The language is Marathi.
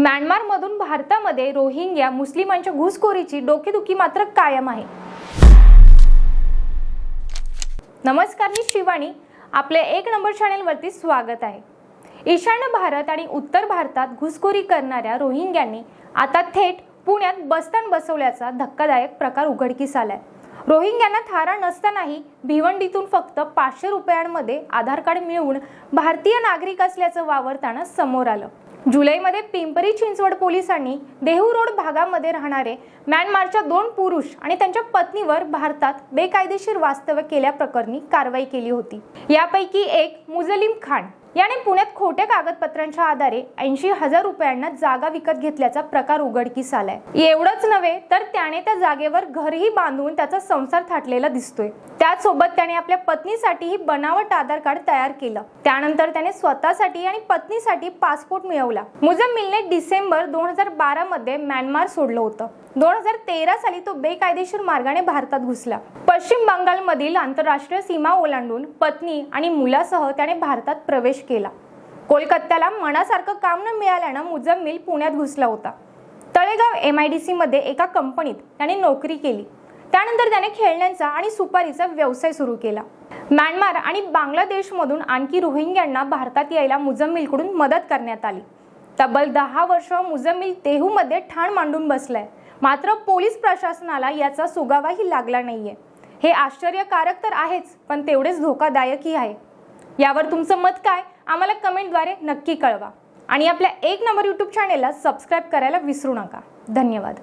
म्यानमारमधून भारतामध्ये रोहिंग्या मुस्लिमांच्या घुसखोरीची डोकेदुखी मात्र कायम आहे. नमस्कार मी शिवानी. आपले एक नंबर चॅनेलवरती स्वागत आहे. ईशान्य भारत आणि उत्तर भारतात घुसखोरी करणाऱ्या रोहिंग्यांनी आता थेट पुण्यात बस्तान बसवल्याचा धक्कादायक प्रकार उघडकीस आलाय. रोहिंग्यांना थारा नसतानाही भिवंडीतून फक्त पाचशे रुपयांमध्ये आधार कार्ड मिळवून भारतीय नागरिक असल्याचं वावरताना समोर आलं. जुलैमध्ये पिंपरी चिंचवड पोलिसांनी देहू रोड भागामध्ये राहणारे म्यानमारच्या दोन पुरुष आणि त्यांच्या पत्नीवर भारतात बेकायदेशीर वास्तव्य केल्याप्रकरणी कारवाई केली होती. यापैकी एक मुजलिम खान याने पुण्यात खोट्या कागदपत्रांच्या आधारे ऐंशी हजार रुपयांना जागा विकत घेतल्याचा प्रकार उघडकीस आलाय. एवढंच नव्हे तर त्याने त्या जागेवर घरही बांधून त्याचा संसार थाटलेला दिसतोय. त्याचसोबत त्याने आपल्या पत्नीसाठीही बनावट आधार कार्ड तयार केलं. त्यानंतर त्याने स्वतःसाठी आणि पत्नीसाठी पासपोर्ट मिळवला. मुजम्मिलने डिसेंबर दोन हजार बारा मध्ये म्यानमार सोडलं होतं. दोन हजार तेरा साली तो बेकायदेशीर मार्गाने भारतात घुसला. पश्चिम बंगालमधील आंतरराष्ट्रीय सीमा ओलांडून पत्नी आणि मुलासह त्याने भारतात प्रवेश केला. कोलकात्याला मनासारखं काम न मिळाल्यानं मुजम्मिल पुण्यात घुसला होता. तळेगाव एम आय डी सीमध्ये एका कंपनीत त्याने नोकरी केली. त्यानंतर त्याने खेळण्यांचा आणि सुपारीचा व्यवसाय सुरू केला. म्यानमार आणि बांगलादेशमधून आणखी रोहिंग्यांना भारतात यायला मुजम्मिलकडून मदत करण्यात आली. तब्बल दहा वर्ष मुजम्मिल तेहूमध्ये ठाण मांडून बसलाय. मात्र पोलीस प्रशासनाला याचा सुगावाही लागला नाहीये. हे आश्चर्यकारक तर आहेच पण तेवढेच धोकादायकही आहे. यावर तुमचं मत काय? आम्हाला कमेंटद्वारे नक्की कळवा. आणि आपल्या एक नंबर यूट्यूब चॅनेलला सबस्क्राईब करायला विसरू नका. धन्यवाद.